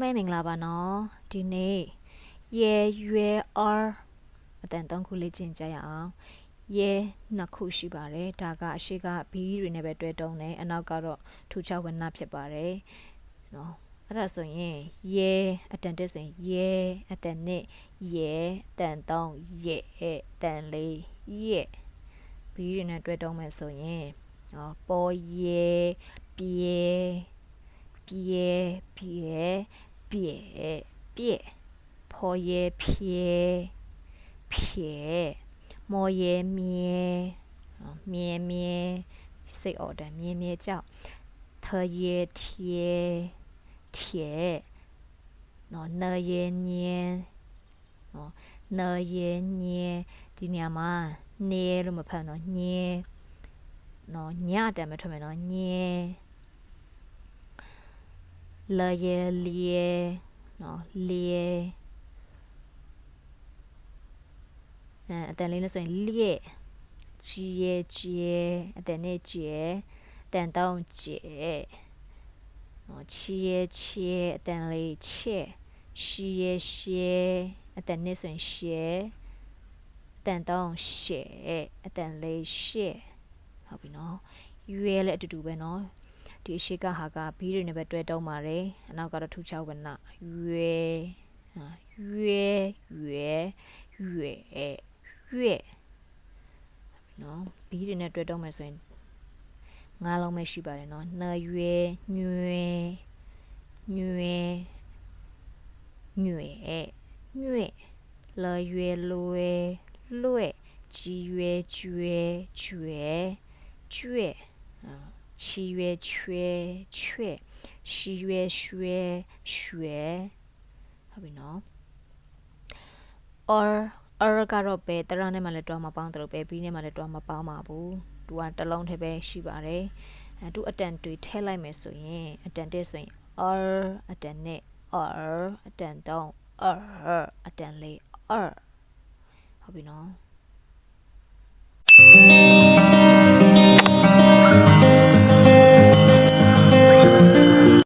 ပဲမင်္ဂလာပါနော်ဒီနေ့ရေရွယ် R အတန်သုံးခုလေးကျင့်ကြရအောင်ရေနှစ်ခုရှိပါတယ်ဒါကအရှိက B တွေနဲ့ပဲတွဲတုံးတယ်အနောက်ကတော့ထူချဝဏ္ဏဖြစ်ပါတယ်နော်အဲ့ဒါဆိုရင်ရေအတန်တက်ဆိုရင်ရေအတန်နဲ့ရေအတန်သုံးရေအတန်လေးရေ B တွေနဲ့တွဲတုံးမယ်ဆိုရင်နော်ပေါ်ရေပြေ ပြေပြေပြေပြေဖော်ရဲဖြဲဖြဲမော်ရဲမြဲနော်မြဲမြဲစိတ်အော်တယ်မြဲမြဲကြောက်ထရဲထဲထဲနော်နရဲညဲနော်နရဲညဲဒီနေရာမှာနေလို့မဖတ်နော်ညဲနော်ညတမ်းမထွက်မယ်နော်ညဲ လရဲလျဲနော်လျဲအဲအတန်လေးနဲ့ဆိုရင်လျက်ကြီးရဲကြီးရဲအတန်နဲ့ကြီးရဲအတန်တောင်းကြီးရဲနော်ချီရဲချီရဲအတန်လေးချဲရှီရဲရှဲအတန်နဲ့ဆိုရင်ရှဲအတန်တောင်းရှဲအတန်လေးရှဲဟုတ်ပြီနော်ရွဲလည်းအတူတူပဲနော် ဒီအရှိကဟာကဘီးတွေနဲ့ပဲတွဲတုံးပါတယ်အနောက်ကတော့ထူချဝနရွယ်ဟာရွယ်ရွယ်ရွယ်ရွယ်နော်ဘီးတွေနဲ့တွဲတုံးမယ်ဆိုရင်ငါးလုံးပဲရှိပါတယ်နော်နရွယ်ညွယ်ညွယ်ညွယ်ညွယ်လရွယ်လွယ်လွယ်ကြီးရွယ်ကျွယ်ကျွယ်ကျွ ယ်ဟာချီရွယ်ချွဲချွဲရှီရွယ်ရွှဲရွှဲဟုတ်ပြီနော် or or ကတော့ပဲတရနဲ့မှလည်းတွားမပေါင်းတယ်လို့ပဲ b နဲ့မှလည်းတွားမပေါင်းပါဘူးသူကတစ်လုံးတည်းပဲရှိပါတယ်အဲသူအတန်တွေထည့်လိုက်မယ်ဆိုရင်အတန်တက်ဆိုရင် or အတန်နဲ့ or အတန်တောင်း or အတန်လေး or ဟုတ်ပြီနော်